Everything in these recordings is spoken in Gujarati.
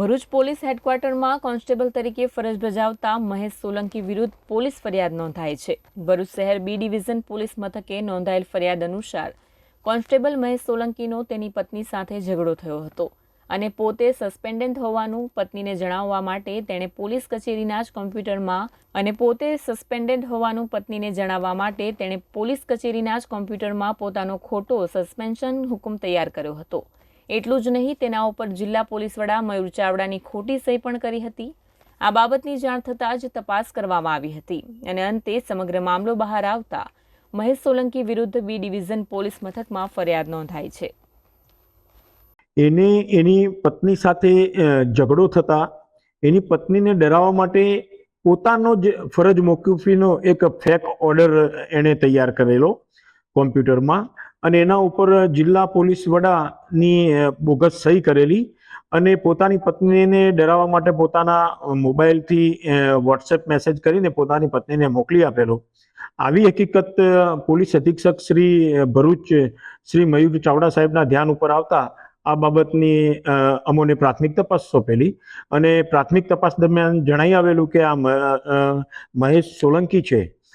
ભરૂચ પોલીસ હેડક્વાર્ટરમાં કોન્સ્ટેબલ તરીકે ફરજ બજાવતા મહેશ સોલંકી વિરુદ્ધ પોલીસ ફરિયાદ નોંધાઈ છે. ભરૂચ શહેર બી ડિવિઝન પોલીસ મથકે નોંધાયેલ ફરિયાદ અનુસાર કોન્સ્ટેબલ મહેશ સોલંકીનો તેની પત્ની સાથે ઝઘડો થયો હતો અને પોતે સસ્પેન્ડેન્ટ હોવાનું પત્નીને જણાવવા માટે તેણે પોલીસ કચેરીના જ કોમ્પ્યુટરમાં અને પોતે સસ્પેન્ડેન્ટ હોવાનું પત્નીને જણાવવા માટે તેણે પોલીસ કચેરીના જ કોમ્પ્યુટરમાં પોતાનો ખોટો સસ્પેન્શન હુકમ તૈયાર કર્યો હતો. એટલું જ નહીં, તેના ઉપર જિલ્લા પોલીસ વડા મયુર ચાવડાની ખોટી સહી પણ કરી હતી. આ બાબતની જાણ થતાં જ તપાસ કરવામાં આવી હતી અને અંતે સમગ્ર મામલો બહાર આવતા મહેશ સોલંકી વિરુદ્ધ બી ડિવિઝન પોલીસ મથકમાં ફરિયાદ નોંધાઈ છે. એને, એની પત્ની સાથે ઝઘડો થતા એની પત્નીને ડરાવવા માટે પોતાનો જ ફરજ મોકૂફીનો એક ફેક ઓર્ડર એણે તૈયાર કરેલો કોમ્પ્યુટરમાં. અને એના ઉપર જિલ્લા પોલીસ વડાની બોગસ સહી કરેલી અને પોતાની પત્નીને ડરાવવા માટે પોતાના મોબાઈલથી વોટ્સએપ મેસેજ કરીને પોતાની પત્નીને મોકલી આપેલો. આવી હકીકત પોલીસ અધિક્ષક શ્રી ભરૂચ, શ્રી મયુર ચાવડા સાહેબના ધ્યાન ઉપર આવતા આ બાબતની અમોને પ્રાથમિક તપાસ સોંપેલી અને પ્રાથમિક તપાસ દરમિયાન જણાઈ આવેલું કે આ મહેશ સોલંકી છે.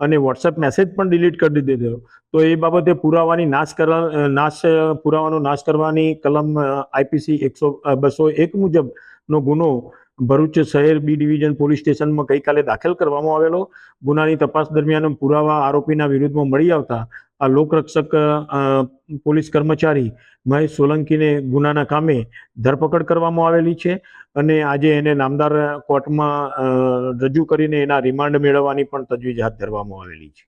અને વોટ્સએપ મેસેજ પણ ડિલીટ કરી દીધેલો તો એ બાબતે પુરાવાની નાશ કરવા, નાશ, પુરાવાનો નાશ કરવાની કલમ આઈપીસી એકસો બસો એક મુજબનો ગુનો ભરૂચ શહેર બી ડિવિઝન પોલીસ સ્ટેશનમાં ગઈકાલે દાખલ કરવામાં આવેલો ગુનાની તપાસ દરમિયાન પુરાવા આરોપીના વિરુદ્ધમાં મળી આવતા આ લોકરક્ષક પોલીસ કર્મચારી મહેશ સોલંકીને ગુનાના કામે ધરપકડ કરવામાં આવેલી છે અને આજે એને નામદાર કોર્ટમાં રજૂ કરીને એના રિમાન્ડ મેળવવાની પણ તજવીજ હાથ ધરવામાં આવેલી છે.